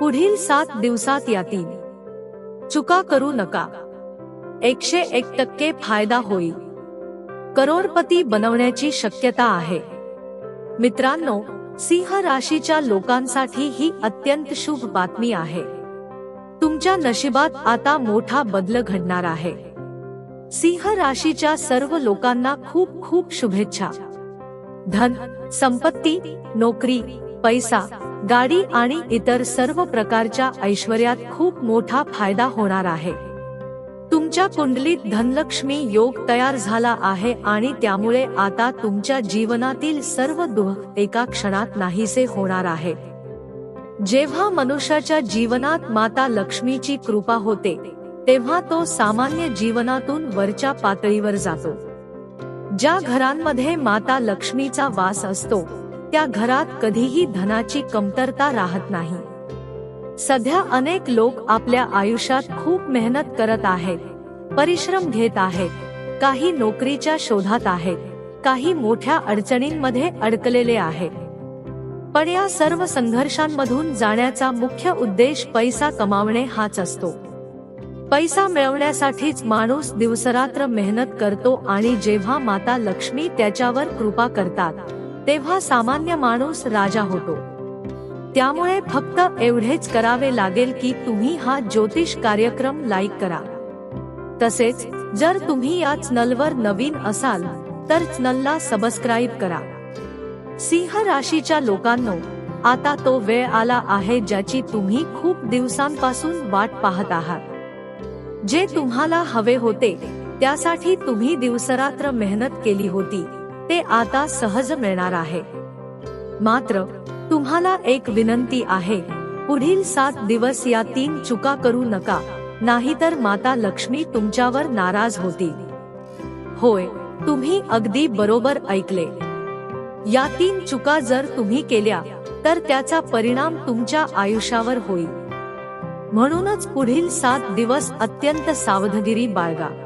पुढील सात दिवसात यातील. चुका करू नका. एकशे एक टक्के फायदा होईल. करोडपती बनवण्याची शक्यता आहे. मित्रांनो सिंह राशीच्या लोकांसाठी ही अत्यंत शुभ बातमी आहे. तुमच्या नशिबात आता मोठा बदल घडणार आहे. सिंह राशीच्या सर्व लोकांना खूप खूप शुभेच्छा. धन संपत्ती नोकरी पैसा गाडी आणि इतर सर्व प्रकारच्या ऐश्वर्यात खूप मोठा फायदा होणार आहे. तुमच्या कुंडलीत धनलक्ष्मी योग तयार झाला आहे आणि त्यामुळे आता तुमच्या जीवनातील सर्व दुःख एका क्षणात नाहीसे होणार आहे. जेव्हा मनुष्याच्या जीवनात माता लक्ष्मीची कृपा होते तेव्हा तो सामान्य जीवनातून वरच्या पातळीवर जातो. ज्या घरांमध्ये माता लक्ष्मीचा वास असतो त्या घरात कधीही धनाची कमतरता राहत नाही. सध्या अनेक लोक आपल्या आयुष्यात खूप मेहनत करत आहेत परिश्रम घेत आहेत काही नोकरीच्या शोधात आहेत काही मोठ्या अडचणींमध्ये अडकलेले आहेत. पण या सर्व संघर्षांमधून जाण्याचा मुख्य उद्देश पैसा कमावणे हाच असतो. पैसा मिळवण्यासाठीच माणूस दिवसरात्र मेहनत करतो आणि जेव्हा माता लक्ष्मी त्याच्यावर कृपा करतात तेव्हा सामान्य माणूस राजा होतो. त्यामुळे फक्त एवढेच करावे लागेल की तुम्ही हा ज्योतिष कार्यक्रम लाईक करा. तसेच जर तुम्ही या चॅनलवर नवीन असाल तर चॅनलला सबस्क्राईब करा. सिंह राशीच्या लोकांनो आता तो वेळ आला आहे ज्याची तुम्ही खूप दिवसांपासून वाट पाहत आहात. जे तुम्हाला हवे होते त्यासाठी तुम्ही दिवसरात्र मेहनत केली होती. ते आता सहज मिळणार आहे. मात्र तुम्हाला एक विनंती आहे पुढील सात दिवस या तीन चुका करू नका नाहीतर माता लक्ष्मी तुमच्यावर नाराज होती. होय तुम्ही अगदी बरोबर ऐकले. या तीन चुका जर तुम्ही केल्या तर त्याचा परिणाम तुमच्या आयुष्यावर होईल. म्हणूनच पुढील सात दिवस अत्यंत सावधगिरी बाळगा.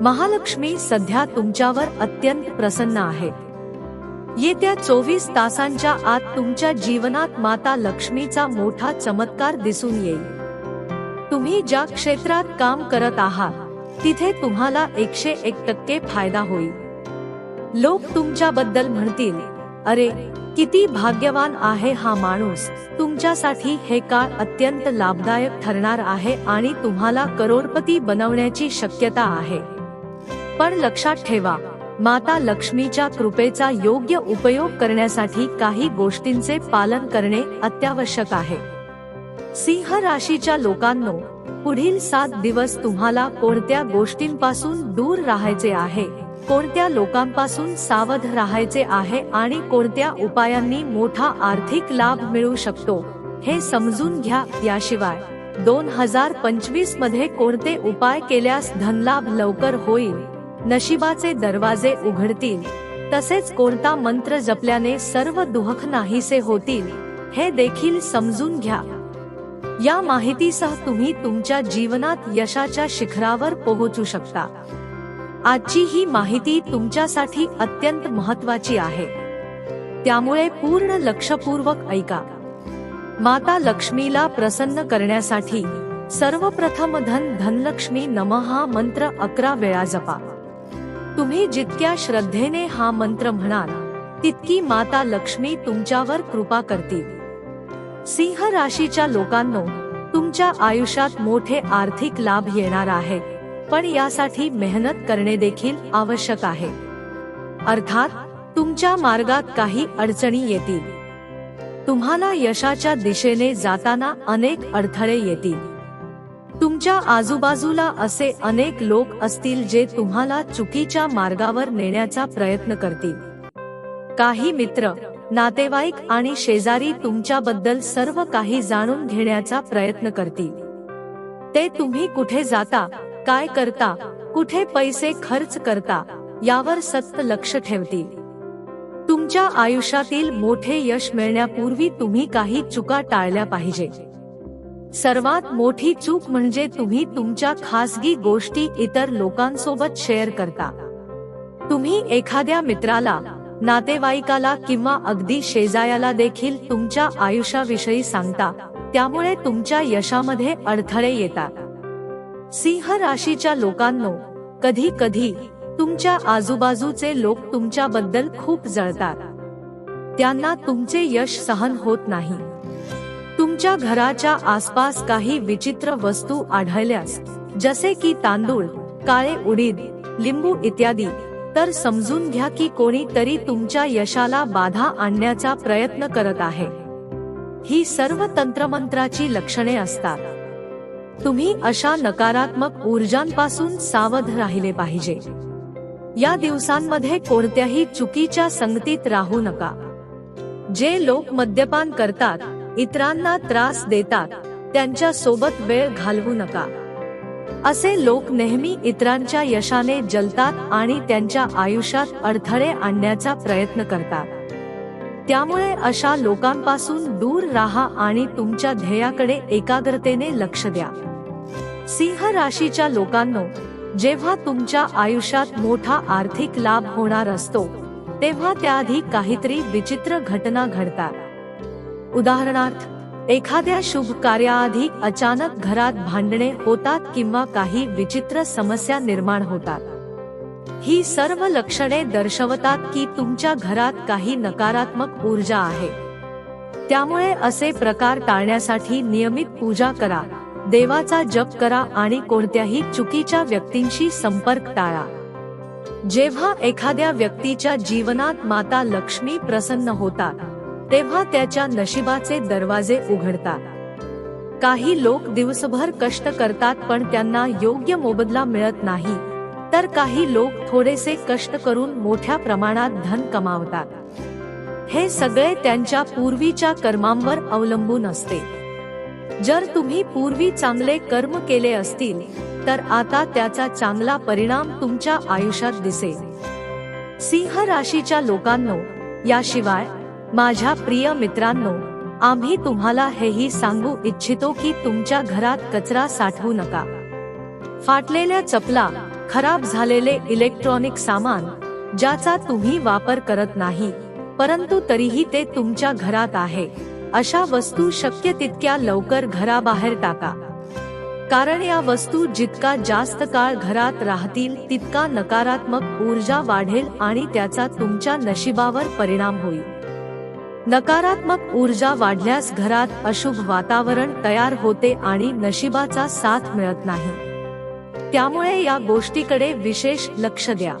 महालक्ष्मी सध्या तुमच्यावर अत्यंत प्रसन्न आहे. येत्या चोवीस तासांच्या आत तुमच्या जीवनात माता लक्ष्मीचा मोठा चमत्कार दिसून येईल. तुम्ही ज्या क्षेत्रात काम करत आहात तिथे तुम्हाला एकशे एक टक्के फायदा होईल. लोक तुमच्याबद्दल म्हणतील अरे किती भाग्यवान आहे हा माणूस. तुमच्यासाठी हे काळ अत्यंत लाभदायक ठरणार आहे आणि तुम्हाला करोडपती बनवण्याची शक्यता आहे. पण लक्षात ठेवा माता लक्ष्मीच्या कृपेचा योग्य उपयोग करण्यासाठी काही गोष्टींचे पालन करणे अत्यावश्यक आहे. सिंह राशीच्या लोकांनो पुढील सात दिवस तुम्हाला कोणत्या गोष्टींपासून दूर राहायचे आहे कोणत्या लोकांपासून सावध राहायचे आहे आणि कोणत्या उपायांनी मोठा आर्थिक लाभ मिळू शकतो हे समजून घ्या. याशिवाय दोन हजार पंचवीसमध्ये कोणते उपाय केल्यास धनलाभ लवकर होईल? नशिबाचे दरवाजे उघडतील. तसेच कोणता मंत्र जपल्याने सर्व दुःख नाहीसे होतील हे देखील समजून घ्या. या माहितीसह तुम्ही तुमच्या जीवनात यशाच्या शिखरावर पोहोचू शकता. आजची ही माहिती तुमच्यासाठी अत्यंत महत्वाची आहे. त्यामुळे पूर्ण लक्षपूर्वक ऐका. माता लक्ष्मीला प्रसन्न करण्यासाठी सर्वप्रथम धन धनलक्ष्मी नम हा मंत्र अकरा वेळा जपा. तुम्ही जितक्या श्रद्धेने हा मंत्र म्हणाल तितकी माता लक्ष्मी तुमच्यावर कृपा करतील. सिंह राशीच्या लोकांनो तुमच्या आयुष्यात मोठे आर्थिक लाभ येणार आहे पण यासाठी मेहनत करणे देखील आवश्यक आहे. अर्थात तुमच्या मार्गात काही अडचणी येतील. तुम्हाला यशाच्या दिशेने जाताना अनेक अडथळे येतील. तुमच्या आजूबाजूला असे अनेक लोक असतील जे तुम्हाला चुकीच्या मार्गावर नेण्याचा प्रयत्न करतील. काही मित्र नातेवाईक आणि शेजारी तुमच्याबद्दल सर्व काही जाणून घेण्याचा प्रयत्न करतील. ते तुम्ही कुठे जाता काय करता कुठे पैसे खर्च करता यावर सक्त लक्ष ठेवतील. तुमच्या आयुष्यातील मोठे यश मिळण्यापूर्वी तुम्ही काही चुका टाळल्या पाहिजे. सर्वात मोठी चूक म्हणजे तुम्ही तुमच्या खासगी गोष्टी इतर लोकांसोबत शेअर करता. तुम्ही एखाद्या मित्राला नातेवाईकाला किंवा अगदी शेजायाला देखील तुमच्या आयुष्याविषयी सांगता त्यामुळे तुमच्या यशामध्ये अडथळे येतात. सिंह राशीच्या लोकांनो कधी कधी तुमच्या आजूबाजूचे लोक तुमच्याबद्दल खूप जळतात. त्यांना तुमचे यश सहन होत नाही. तुमच्या घराच्या आसपास काही विचित्र वस्तू आढळल्यास जसे की तांदूळ काळे उडीद लिंबू इत्यादी तर समजून घ्या की कोणीतरी तुमच्या यशाला बाधा आणण्याचा प्रयत्न करत आहे. ही सर्व तंत्रमंत्राची लक्षणे असतात. तुम्ही अशा नकारात्मक ऊर्जांपासून सावध राहिले पाहिजे. या दिवसांमध्ये कोणत्याही चुकीच्या संगतीत राहू नका. जे लोक मद्यपान करतात इतरांना त्रास देतात त्यांच्यासोबत वेळ घालवू नका. असे लोक नेहमी इतरांच्या यशाने जलतात आणि त्यांच्या आयुष्यात अडथळे आणण्याचा प्रयत्न करतात. त्यामुळे अशा लोकांपासून दूर राहा आणि तुमच्या ध्येयाकडे एकाग्रतेने लक्ष द्या. सिंह राशीच्या लोकांनो जेव्हा तुमच्या आयुष्यात मोठा आर्थिक लाभ होणार असतो तेव्हा त्याआधी काहीतरी विचित्र घटना घडतात. उदाहरणार्थ एखाद्या शुभ कार्याआधी अचानक घरात भांडणे होतात किंवा काही विचित्र समस्या निर्माण होतात. ही सर्व लक्षणे दर्शवतात की तुमच्या घरात काही नकारात्मक ऊर्जा आहे. त्यामुळे असे प्रकार टाळण्यासाठी नियमित पूजा करा देवाचा जप करा आणि कोणत्याही चुकीच्या व्यक्तींशी संपर्क टाळा. जेव्हा एखाद्या व्यक्तीच्या जीवनात माता लक्ष्मी प्रसन्न होतात तेव्हा त्याच्या नशिबाचे दरवाजे उघडतात. काही लोक दिवसभर कष्ट करतात पण त्यांना योग्य मोबदला मिळत नाही. तर काही लोक थोडेसे कष्ट करून मोठ्या प्रमाणात धन कमावतात. हे सगळे त्यांच्या पूर्वीच्या कर्मांवर अवलंबून असते. जर तुम्ही पूर्वी चांगले कर्म केले असतील तर आता त्याचा चांगला परिणाम तुमच्या आयुष्यात दिसेल. सिंह राशीच्या लोकांनो याशिवाय माझ्या प्रिय मित्रांनो आम्ही तुम्हाला हेही सांगू इच्छितो की तुमच्या घरात कचरा साठवू नका. फाटलेल्या चपला खराब झालेले इलेक्ट्रॉनिक सामान ज्याचा तुम्ही वापर करत नाही परंतु तरीही ते तुमच्या घरात आहे. अशा वस्तू शक्य तितक्या लवकर घराबाहेर टाका. कारण या वस्तू जितका जास्त काळ घरात राहतील तितका नकारात्मक ऊर्जा वाढेल आणि त्याचा तुमच्या नशिबावर परिणाम होईल. नकारात्मक ऊर्जा वाढल्यास घरात अशुभ वातावरण तयार होते आणि नशिबाचा साथ मिळत नाही. त्यामुळे या गोष्टीकडे विशेष लक्ष द्या.